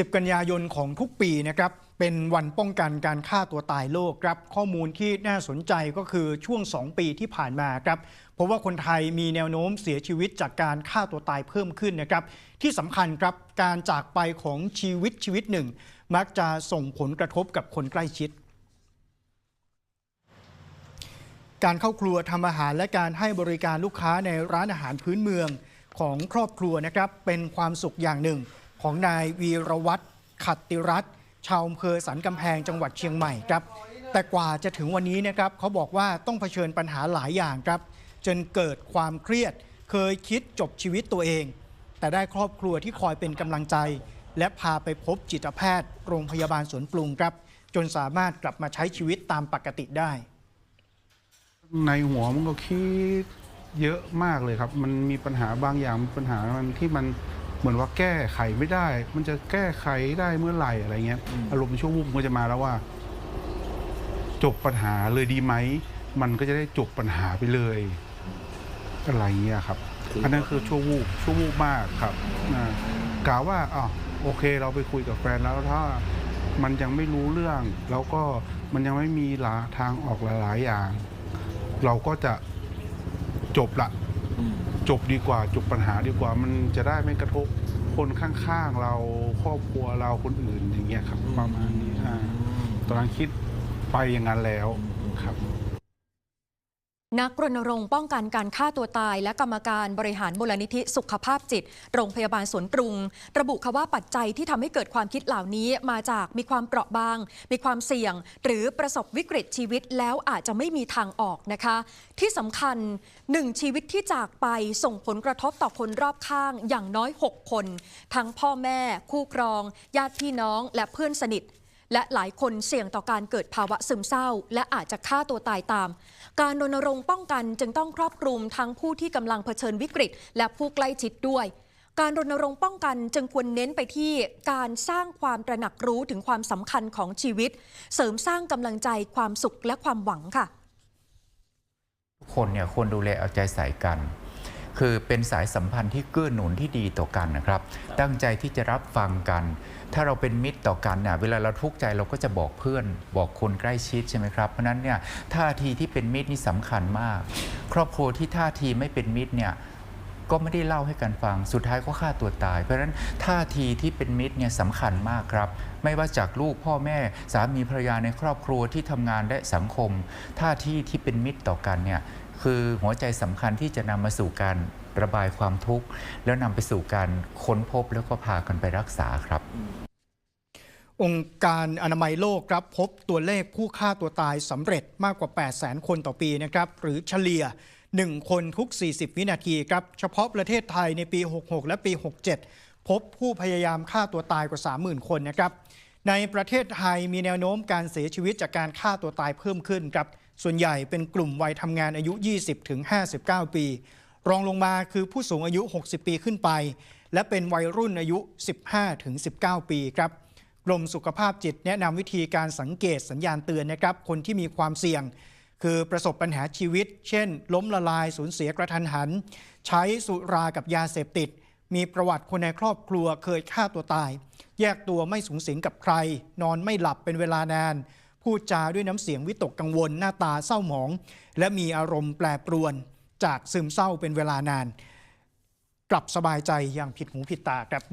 10 กันยายนของทุกปีนะครับเป็นวันป้องกันการฆ่าตัวตายโลกครับ ข้อมูลที่น่าสนใจก็คือช่วง 2 ปีที่ผ่านมาครับเพราะว่าคนไทยมีแนวโน้มเสียชีวิตจากการฆ่าตัวตายเพิ่มขึ้นนะครับ ที่สำคัญครับการจากไปของชีวิตชีวิตหนึ่ง มักจะส่งผลกระทบกับคนใกล้ชิดการเข้าครัวทำอาหารและการให้บริการลูกค้าในร้านอาหารพื้นเมืองของครอบครัวนะครับเป็นความสุขอย่างหนึ่ง ของนายวีรวัตรขัตติรัตน์ชาวอำเภอสันกำแพงจังหวัดเชียงใหม่ครับ แต่กว่าจะถึงวันนี้นะครับเขาบอกว่าต้องเผชิญปัญหาหลายอย่างครับ จนเกิดความเครียด เคยคิดจบชีวิตตัวเอง แต่ได้ครอบครัวที่คอยเป็นกำลังใจ และพาไปพบจิตแพทย์ โรงพยาบาลสวนปรุงครับ จนสามารถกลับมาใช้ชีวิตตามปกติได้ ในหัวมันก็คิดเยอะมากเลยครับ มันมีปัญหาบางอย่างปัญหามันที่มัน เหมือนว่าแก้ไขไม่ได้ มันจะแก้ไขได้เมื่อไหร่อะไรเงี้ย อารมณ์ชั่ววูบมันก็จะมาแล้วว่า จบปัญหาเลยดีไหม มันก็จะได้จบปัญหาไปเลย อะไรเงี้ยครับ อันนั้นคือชั่ววูบชั่ววูบมากครับนะกล่าวว่าอ๋อโอเค เราไปคุยกับแฟนแล้วถ้ามันยังไม่รู้เรื่อง แล้วก็มันยังไม่มีหลาทางออกหลายๆอย่าง เราก็จะจบละ จบดีกว่าจบปัญหาดีกว่า มันจะได้ไม่กระทบคนข้างๆ เราครอบครัวเราคนอื่นอย่างเงี้ยครับประมาณนี้อ่าตอนนั้นคิดไปอย่างนั้นแล้วครับ นักรณรงค์ป้องกันการฆ่าตัวตาย และกรรมการบริหารมูลนิธิสุขภาพจิต โรงพยาบาลสวนปรุง ระบุค่ะว่าปัจจัยที่ทำให้เกิดความคิดเหล่านี้มาจากมีความเปราะบาง มีความเสี่ยง หรือประสบวิกฤตชีวิตแล้วอาจจะไม่มีทางออกนะคะ ที่สำคัญหนึ่งชีวิตที่จากไปส่งผลกระทบต่อคนรอบข้างอย่างน้อย 6 คน ทั้งพ่อแม่ คู่ครอง ญาติพี่น้อง และเพื่อนสนิท และหลายคนเสี่ยงต่อการเกิดภาวะซึมเศร้า และอาจจะฆ่าตัวตายตาม การรณรงค์ป้องกันจึงต้องครอบคลุมทั้งผู้ที่กำลังเผชิญวิกฤต และผู้ใกล้ชิดด้วยการรณรงค์ป้องกันจึงควรเน้นไปที่การสร้างความตระหนักรู้ถึงความสำคัญของชีวิต เสริมสร้างกำลังใจความสุขและความหวังค่ะ ทุกคนเนี่ยควรดูแลเอาใจใส่กัน คือเป็นสายสัมพันธ์ที่เกื้อหนุนที่ดีต่อกันนะครับ ตั้งใจที่จะรับฟังกัน ถ้าเราเป็นมิตรต่อกันเนี่ยเวลาเราทุกข์ใจเราก็จะบอกเพื่อน บอกคนใกล้ชิดใช่ไหมครับเพราะฉะนั้นเนี่ยท่าทีที่เป็นมิตรนี่สำคัญมาก ครอบครัวที่ท่าทีไม่เป็นมิตรเนี่ยก็ไม่ได้เล่าให้กันฟัง สุดท้ายก็ฆ่าตัวตาย เพราะฉะนั้นท่าทีที่เป็นมิตรเนี่ยสำคัญมากครับ ไม่ว่าจากลูกพ่อแม่สามีภรรยาในครอบครัวที่ทำงานและสังคม ท่าทีที่เป็นมิตรต่อกันเนี่ย คือหัวใจสำคัญที่จะนำมาสู่การระบายความทุกข์ แล้วนำไปสู่การค้นพบแล้วก็พากันไปรักษาครับ องค์การอนามัยโลกครับพบตัวเลขผู้ฆ่าตัวตายสำเร็จมากกว่า 8 0 0 0 0 0 คนต่อปีนะครับ หรือเฉลี่ย 1 คนทุก 40 วินาทีครับ เฉพาะประเทศไทยในปี 66 และปี 67 พบผู้พยายามฆ่าตัวตายกว่า 30,000 คนนะครับในประเทศไทยมีแนวโน้มการเสียชีวิตจากการฆ่าตัวตายเพิ่มขึ้นครับ ส่วนใหญ่เป็นกลุ่มวัยทำงานอายุ 20-59 ปี รองลงมาคือผู้สูงอายุ 60 ปีขึ้นไป และเป็นวัยรุ่นอายุ 15-19 ปีครับกรมสุขภาพจิตแนะนำวิธีการสังเกตสัญญาณเตือนนะครับ คนที่มีความเสี่ยง คือประสบปัญหาชีวิต เช่น ล้มละลายสูญเสียกระทันหัน ใช้สุรากับยาเสพติด มีประวัติคนในครอบครัวเคยฆ่าตัวตาย แยกตัวไม่สูงสิงกับใคร นอนไม่หลับเป็นเวลานาน พูดจาด้วยน้ำเสียงวิตกกังวล หน้าตาเศร้าหมอง และมีอารมณ์แปรปรวนจากซึมเศร้าเป็นเวลานาน กลับสบายใจอย่างผิดหูผิดตาครับ